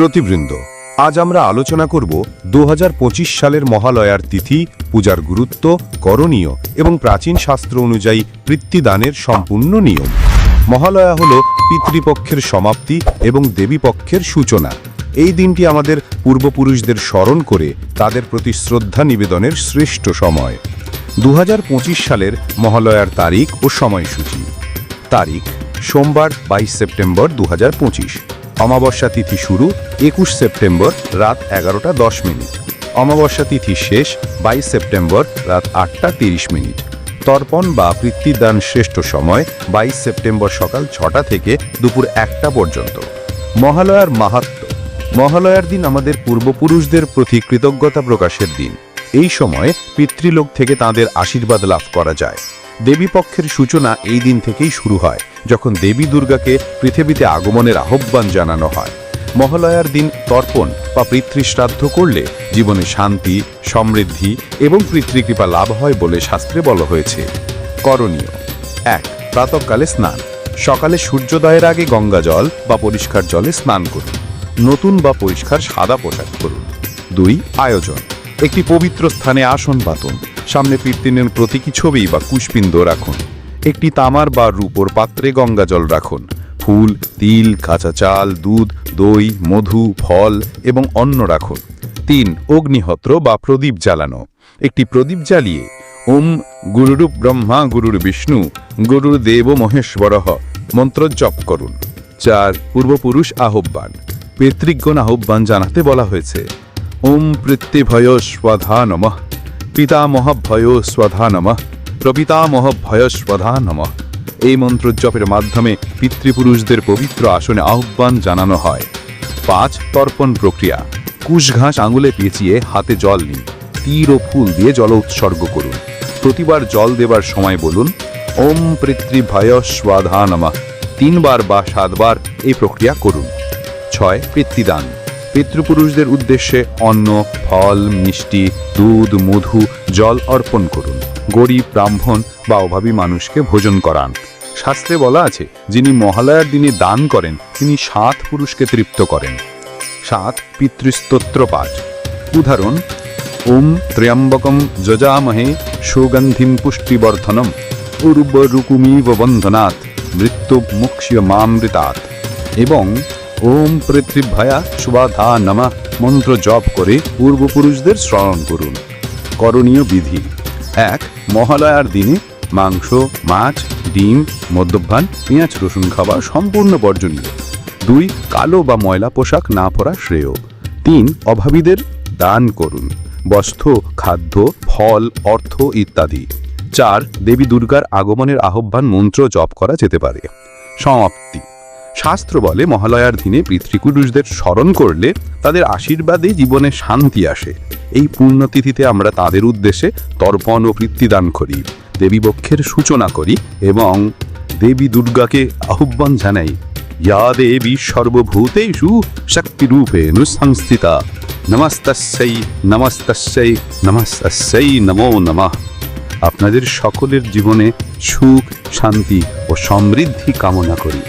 শ্রোতিবৃন্দ, আজ আমরা আলোচনা করব দু হাজার পঁচিশ সালের মহালয়ার তিথি, পূজার গুরুত্ব, করণীয় এবং প্রাচীন শাস্ত্র অনুযায়ী পৃত্তিদানের সম্পূর্ণ নিয়ম। মহালয়া হল পিতৃপক্ষের সমাপ্তি এবং দেবীপক্ষের সূচনা। এই দিনটি আমাদের পূর্বপুরুষদের স্মরণ করে তাদের প্রতি শ্রদ্ধা নিবেদনের শ্রেষ্ঠ সময়। দু হাজার পঁচিশ সালের মহালয়ার তারিখ ও সময়সূচি। তারিখ, সোমবার বাইশ সেপ্টেম্বর দু হাজার পঁচিশ। অমাবস্যা তিথি শুরু একুশ সেপ্টেম্বর রাত এগারোটা দশ মিনিট। অমাবস্যা তিথি শেষ বাইশ সেপ্টেম্বর রাত আটটা তিরিশ মিনিট। তর্পণ বা পৃথিদান শ্রেষ্ঠ সময় বাইশ সেপ্টেম্বর সকাল ছটা থেকে দুপুর একটা পর্যন্ত। মহালয়ার মাহাত্ম্য। মহালয়ার দিন আমাদের পূর্বপুরুষদের প্রতি কৃতজ্ঞতা প্রকাশের দিন। এই সময় পিতৃলোক থেকে তাদের আশীর্বাদ লাভ করা যায়। দেবীপক্ষের সূচনা এই দিন থেকেই শুরু হয়, যখন দেবী দুর্গাকে পৃথিবীতে আগমনের আহ্বান জানানো হয়। মহালয়ার দিন তর্পণ বা পিতৃশ্রাদ্ধ করলে জীবনে শান্তি, সমৃদ্ধি এবং পিতৃকৃপা লাভ হয় বলে শাস্ত্রে বলা হয়েছে। করণীয়। এক, প্রাতকালে স্নান। সকালে সূর্যোদয়ের আগে গঙ্গা জল বা পরিষ্কার জলে স্নান করুন। নতুন বা পরিষ্কার সাদা পোশাক করুন দুই, আয়োজন। একটি পবিত্র স্থানে আসন পাতুন সামনে কীর্তিনের প্রতীকী ছবি বা কুশপিণ্ড রাখুন। একটি তামার বা রূপোর পাত্রে গঙ্গা জল রাখুন। ফুল, তিল, কাঁচা চাল, দুধ, দই, মধু, ফল এবং অন্ন রাখুন। তিন, অগ্নিহত্র বা প্রদীপ জ্বালানো। একটি প্রদীপ জ্বালিয়ে, ওম গুরুরূপ ব্রহ্মা গুরুর বিষ্ণু গুরুর দেব মহেশ্বরহ মন্ত্র জপ করুন। চার, পূর্বপুরুষ আহ্বান। পিতৃজ্ঞন আহ্বান জানাতে বলা হয়েছে। ওম পৃথিভয় স্বধা নমঃ পিতামহভয় স্বধা নমঃ। প্রপিতামহভয় স্বধা নমঃ। এই মন্ত্র জপের মাধ্যমে পিতৃপুরুষদের পবিত্র আসনে আহ্বান জানানো হয়। পাঁচ তর্পণ প্রক্রিয়া। কুশ ঘাস আঙুলে পেঁচিয়ে হাতে জল নিন। তীর ও ফুল দিয়ে জল উৎসর্গ করুন। প্রতিবার জল দেবার সময় বলুন, ওম পৃথিভয় স্বাধা নমঃ। তিনবার বা সাতবার এই প্রক্রিয়া করুন। ছয়, পিতৃদান। পিতৃপুরুষদের উদ্দেশ্যে অন্ন, ফল, মিষ্টি, দুধ, মধু, জল অর্পণ করুন। গরিব, ব্রাহ্মণ বা অভাবী মানুষকে ভোজন করান। শাস্ত্রে বলা আছে, যিনি মহালয়ার দিনে দান করেন, তিনি সাত পুরুষকে তৃপ্ত করেন। সাত পিতৃস্তোত্র পাঠ উদাহরণ, ওম ত্র্যম্বকম যজামহে সুগন্ধিম পুষ্টিবর্ধনম উর্বরুকুমিব বন্ধনাথ মৃত্যু মুক্ষ্য মামৃতাৎ এবং ওম পৃথিভয়া সুবাধা নমা মন্ত্র জপ করে পূর্বপুরুষদের স্মরণ করুন। করণীয় বিধি। এক, মহালয়ার দিনে মাংস, মাছ, ডিম, মদ্যপান, পেঁয়াজ, রসুন খাওয়া সম্পূর্ণ বর্জনীয়। দুই, কালো বা ময়লা পোশাক না পরা শ্রেয়। তিন, অভাবীদের দান করুন। বস্ত্র, খাদ্য, ফল, অর্থ ইত্যাদি। চার, দেবী দুর্গার আগমনের আহ্বান মন্ত্র জপ করা যেতে পারে। সমাপ্তি। শাস্ত্র বলে মহালয়ার দিনে পিতৃপুরুষদের স্মরণ করলে তাদের আশীর্বাদে জীবনে শান্তি আসে। এই পূর্ণতিথিতে আমরা তাদের উদ্দেশ্যে তর্পণ ও পিতৃদান করি দেবীপক্ষের সূচনা করি এবং দেবী দুর্গাকে আহ্বান জানাই। ইয়া দেবী সর্বভূতেষু শক্তিরূপে নুসংস্থিতা নমস্তস্যৈ নমস্তস্যৈ নমস্তস্যৈ নমো নমঃ। আপনাদের সকলের জীবনে সুখ, শান্তি ও সমৃদ্ধি কামনা করি।